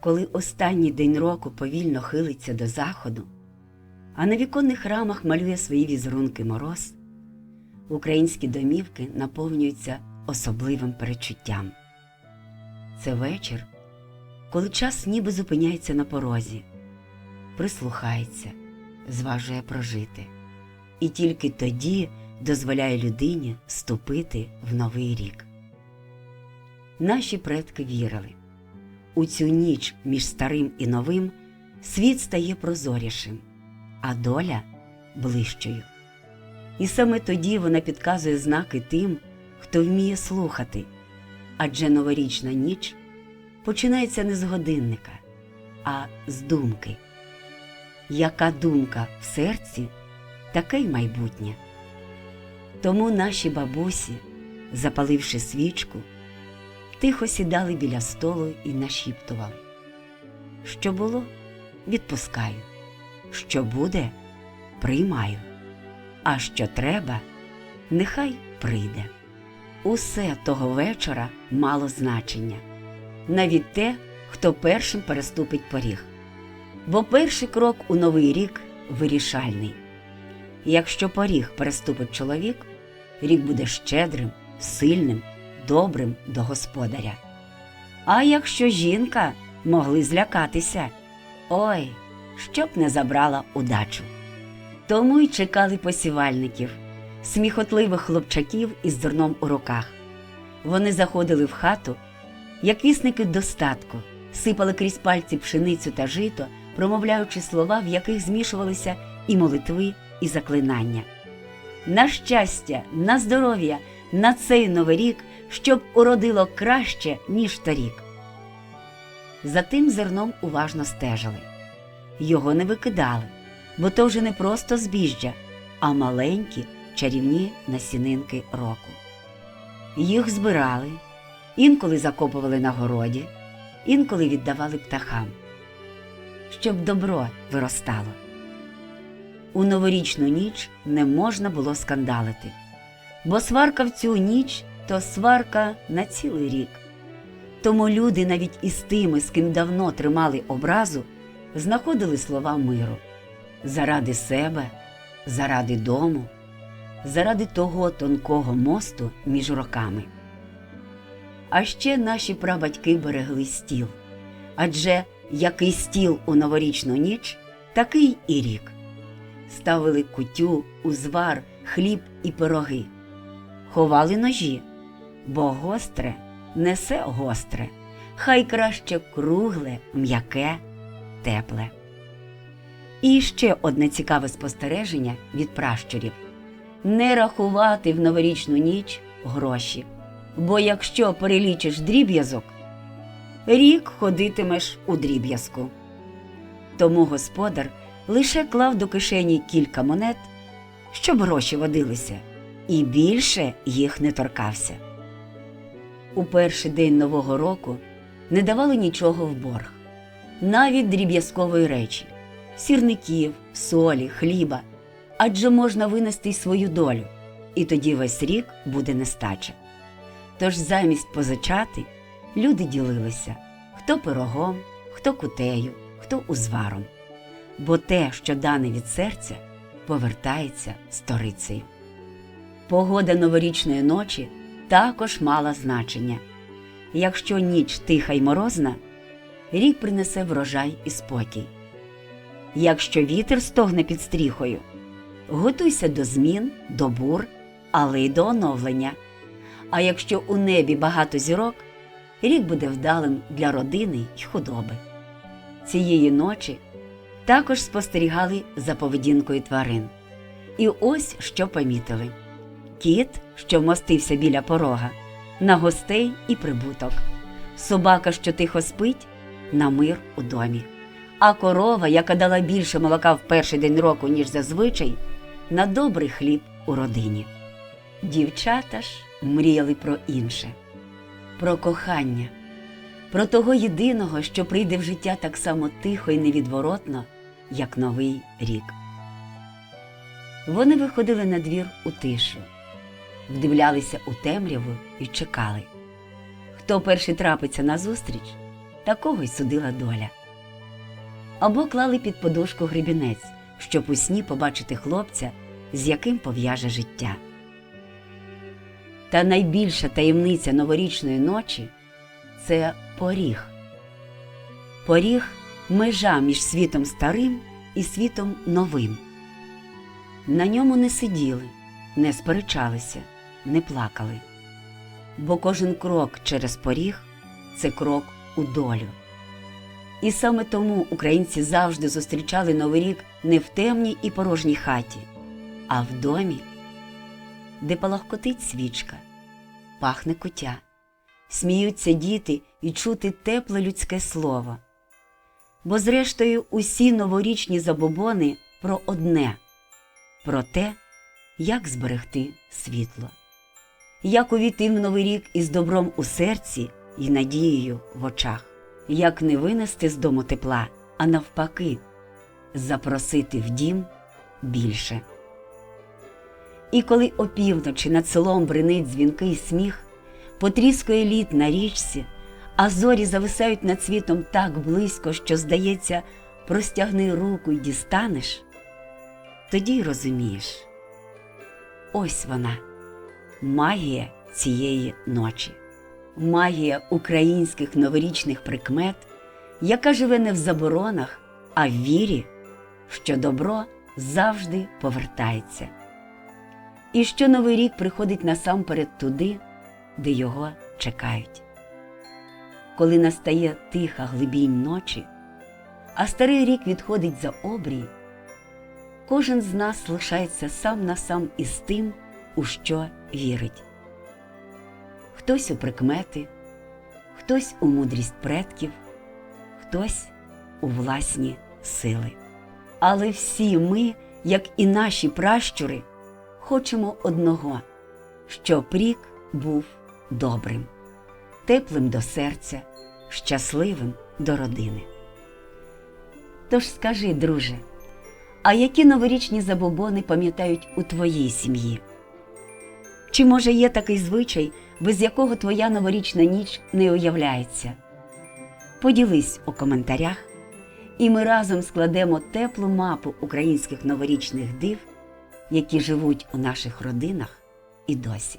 коли останній день року повільно хилиться до заходу, а на віконних рамах малює свої візерунки мороз, українські домівки наповнюються особливим перечуттям. Це вечір, коли час ніби зупиняється на порозі, прислухається, зважує прожити, і тільки тоді дозволяє людині ступити в новий рік. Наші предки вірили. У цю ніч між старим і новим світ стає прозорішим, а доля ближчою. І саме тоді вона підказує знаки тим, хто вміє слухати, адже новорічна ніч починається не з годинника, а з думки. Яка думка в серці, таке й майбутнє. Тому наші бабусі, запаливши свічку, тихо сідали біля столу і нашіптували. Що було, відпускаю, що буде, приймаю, а що треба, нехай прийде. Усе того вечора мало значення, навіть те, хто першим переступить поріг. Бо перший крок у новий рік вирішальний. Якщо поріг переступить чоловік, рік буде щедрим, сильним, добрим до господаря. А якщо жінка могли злякатися, ой, щоб не забрала удачу. Тому й чекали посівальників, сміхотливих хлопчаків із зерном у руках. Вони заходили в хату, як вісники достатку, сипали крізь пальці пшеницю та жито, промовляючи слова, в яких змішувалися і молитви, і заклинання. На щастя, на здоров'я, на цей новий рік, щоб уродило краще, ніж торік. За тим зерном уважно стежили. Його не викидали, бо то вже не просто збіжжя, а маленькі чарівні насінинки року. Їх збирали, інколи закопували на городі, інколи віддавали птахам, щоб добро виростало. У новорічну ніч не можна було скандалити, бо сварка в цю ніч то сварка на цілий рік. Тому люди навіть із тими, з ким давно тримали образу, знаходили слова миру заради себе, заради дому, заради того тонкого мосту між роками. А ще наші прабатьки берегли стіл. Адже який стіл у новорічну ніч, такий і рік. Ставили кутю, узвар, хліб і пироги, ховали ножі, бо гостре несе гостре, хай краще кругле, м'яке, тепле. І ще одне цікаве спостереження від пращурів не рахувати в новорічну ніч гроші. Бо якщо перелічиш дріб'язок, рік ходитимеш у дріб'язку. Тому господар лише клав до кишені кілька монет, щоб гроші водилися, і більше їх не торкався. У перший день Нового року не давали нічого в борг, навіть дріб'язкової речі, сірників, солі, хліба, адже можна винести й свою долю, і тоді весь рік буде нестача. Тож замість позичати люди ділилися хто пирогом, хто кутею, хто узваром. Бо те, що дане від серця, повертається сторицею. Погода новорічної ночі також мала значення. Якщо ніч тиха й морозна, рік принесе врожай і спокій. Якщо вітер стогне під стріхою, готуйся до змін, до бур, але й до оновлення. А якщо у небі багато зірок, рік буде вдалим для родини й худоби. Цієї ночі також спостерігали за поведінкою тварин. І ось що помітили: кіт, що вмостився біля порога, на гостей і прибуток, собака, що тихо спить, на мир у домі, а корова, яка дала більше молока в перший день року, ніж зазвичай, на добрий хліб у родині. Дівчата ж мріяли про інше, про кохання, про того єдиного, що прийде в життя так само тихо і невідворотно, як новий рік. Вони виходили на двір у тишу, вдивлялися у темряву і чекали. Хто перший трапиться назустріч, такого й судила доля. Або клали під подушку гребінець, щоб у сні побачити хлопця, з яким пов'яже життя. Та найбільша таємниця новорічної ночі це поріг. Поріг межа між світом старим і світом новим. На ньому не сиділи, не сперечалися, не плакали. Бо кожен крок через поріг це крок у долю. І саме тому українці завжди зустрічали Новий рік не в темній і порожній хаті, а в домі, де палахкотить свічка, пахне куття, сміються діти і чути тепле людське слово. Бо, зрештою, усі новорічні забобони про одне про те, як зберегти світло, як увійти в новий рік із добром у серці і надією в очах, як не винести з дому тепла, а навпаки, запросити в дім більше. І коли опівночі над селом бринить дзвінкий сміх, потріскує лід на річці, а зорі зависають над світом так близько, що, здається, простягни руку й дістанеш, тоді й розумієш. Ось вона, магія цієї ночі, магія українських новорічних прикмет, яка живе не в заборонах, а в вірі, що добро завжди повертається. І що новий рік приходить насамперед туди, де його чекають. Коли настає тиха глибінь ночі, а старий рік відходить за обрій, кожен з нас лишається сам на сам із тим, у що вірить. Хтось у прикмети, хтось у мудрість предків, хтось у власні сили. Але всі ми, як і наші пращури, хочемо одного, щоб рік був добрим, теплим до серця, щасливим до родини. Тож скажи, друже, а які новорічні забобони пам'ятають у твоїй сім'ї? Чи може є такий звичай, без якого твоя новорічна ніч не уявляється? Поділись у коментарях, і ми разом складемо теплу мапу українських новорічних див, які живуть у наших родинах і досі.